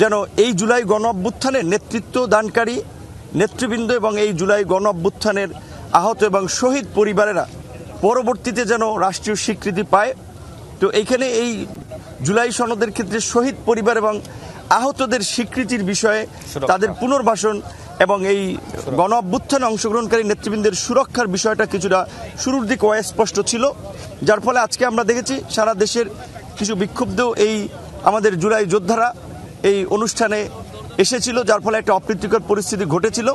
যেন এই জুলাই গণ অভ্যুত্থানের নেতৃত্ব দানকারী নেতৃবৃন্দ এবং এই জুলাই গণ অভ্যুত্থানের আহত এবং শহীদ পরিবারেরা পরবর্তীতে যেন রাষ্ট্রীয় স্বীকৃতি পায়। তো এইখানে এই জুলাই সনদের ক্ষেত্রে শহীদ পরিবার এবং আহতদের স্বীকৃতির বিষয়ে তাদের পুনর্বাসন এবং এই গণ অভ্যুত্থানে অংশগ্রহণকারী নেতৃবৃন্দের সুরক্ষার বিষয়টা কিছুটা শুরুর দিকে অস্পষ্ট ছিল যার ফলে আজকে আমরা দেখেছি সারা দেশের কিছু বিক্ষুব্ধ এই আমাদের জুলাই যোদ্ধারা এই অনুষ্ঠানে এসেছিল, যার ফলে একটা অপ্রীতিকর পরিস্থিতি ঘটেছিল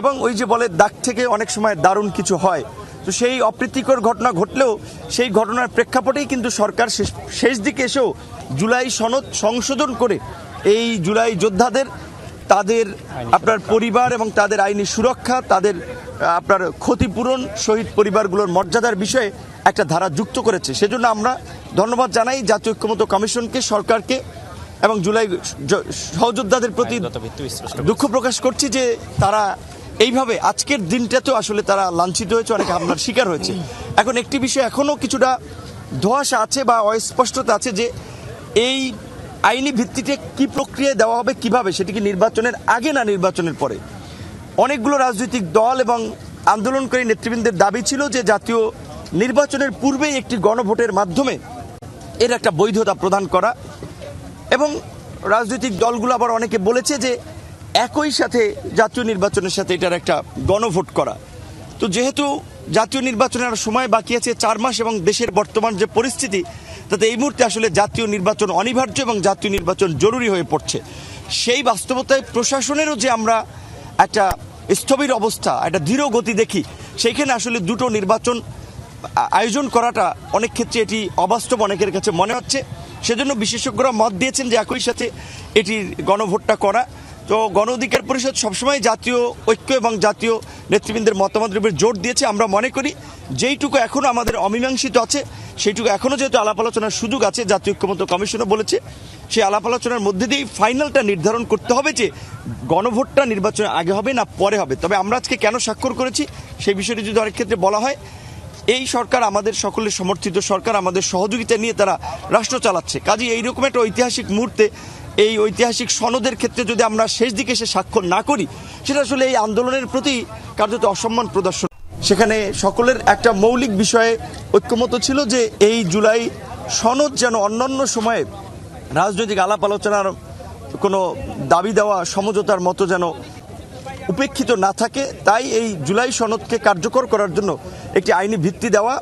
এবং ওই যে বলে দাগ থেকে অনেক সময় দারুণ কিছু হয়। তো সেই অপ্রীতিকর ঘটনা ঘটলেও সেই ঘটনার প্রেক্ষাপটেই কিন্তু সরকার শেষ শেষ দিকে এসেও জুলাই সনদ সংশোধন করে এই জুলাই যোদ্ধাদের, তাদের আপনার পরিবার এবং তাদের আইনি সুরক্ষা, তাদের, আপনার ক্ষতিপূরণ শহীদ পরিবারগুলোর মর্যাদার বিষয়ে একটা ধারা যুক্ত করেছে। সেজন্য আমরা ধন্যবাদ জানাই জাতীয় ঐক্যমত কমিশনকে, সরকারকে এবং জুলাই সহযোদ্ধাদের প্রতি দুঃখ প্রকাশ করছি যে তারা এইভাবে আজকের দিনটাতেও আসলে তারা লাঞ্ছিত হয়েছে অনেক হামলার শিকার হয়েছে। এখন একটি বিষয় এখনও কিছুটা ধোঁয়াশা আছে বা অস্পষ্টতা আছে যে এই আইনি ভিত্তিতে কি প্রক্রিয়া দেওয়া হবে কীভাবে সেটি কি নির্বাচনের আগে না নির্বাচনের পরে? অনেকগুলো রাজনৈতিক দল এবং আন্দোলনকারী নেতৃবৃন্দের দাবি ছিল যে জাতীয় নির্বাচনের পূর্বেই একটি গণভোটের মাধ্যমে এর একটা বৈধতা প্রদান করা এবং রাজনৈতিক দলগুলো আবার অনেকে বলেছে যে একই সাথে জাতীয় নির্বাচনের সাথে এটার একটা গণভোট করা। তো যেহেতু জাতীয় নির্বাচনের সময় বাকি আছে চার মাস এবং দেশের বর্তমান যে পরিস্থিতি, তাতে এই মুহূর্তে আসলে জাতীয় নির্বাচন অনিবার্য এবং জাতীয় নির্বাচন জরুরি হয়ে পড়ছে। সেই বাস্তবতায় প্রশাসনেরও যে আমরা একটা স্থবির অবস্থা, একটা ধীর গতি দেখি, সেইখানে আসলে দুটো নির্বাচন আয়োজন করাটা অনেক ক্ষেত্রে এটি অবাস্তব অনেকের কাছে মনে হচ্ছে। সেজন্য বিশেষজ্ঞরা মত দিয়েছেন যে একই সাথে এটির গণভোটটা করা। তো গণ অধিকার পরিষদ সবসময় জাতীয় ঐক্য এবং জাতীয় নেতৃবৃন্দের মতামতের উপর জোর দিয়েছে, আমরা মনে করি। যেইটুকু এখনও আমাদের অমীমাংসিত আছে, সেইটুকু এখনও যেহেতু আলাপ আলোচনার সুযোগ আছে, জাতীয় ঐক্যমত কমিশনও বলেছে, সেই আলাপ আলোচনার মধ্যে দিয়েই ফাইনালটা নির্ধারণ করতে হবে যে গণভোটটা নির্বাচনের আগে হবে না পরে হবে। তবে আমরা আজকে কেন স্বাক্ষর করেছি, সেই বিষয়টি যদি অনেক ক্ষেত্রে বলা হয় এই সরকার আমাদের সকলের সমর্থিত সরকার, আমাদের সহযোগিতা নিয়ে তারা রাষ্ট্র চালাচ্ছে। কাজে এইরকম একটা ঐতিহাসিক মুহূর্তে, এই ঐতিহাসিক সনদের ক্ষেত্রে যদি আমরা শেষ দিকে এসে স্বাক্ষর না করি, সেটা আসলে এই আন্দোলনের প্রতি কার্যত অসম্মান প্রদর্শন। সেখানে সকলের একটা মৌলিক বিষয়ে ঐক্যমত ছিল যে এই জুলাই সনদ যেন অন্যান্য সময়ে রাজনৈতিক আলাপ আলোচনার কোনো দাবি দেওয়া সমঝোতার মতো যেন উপেক্ষিত না থাকে, তাই এই জুলাই সনদকে কার্যকর করার জন্য একটি আইনি ভিত্তি দেওয়া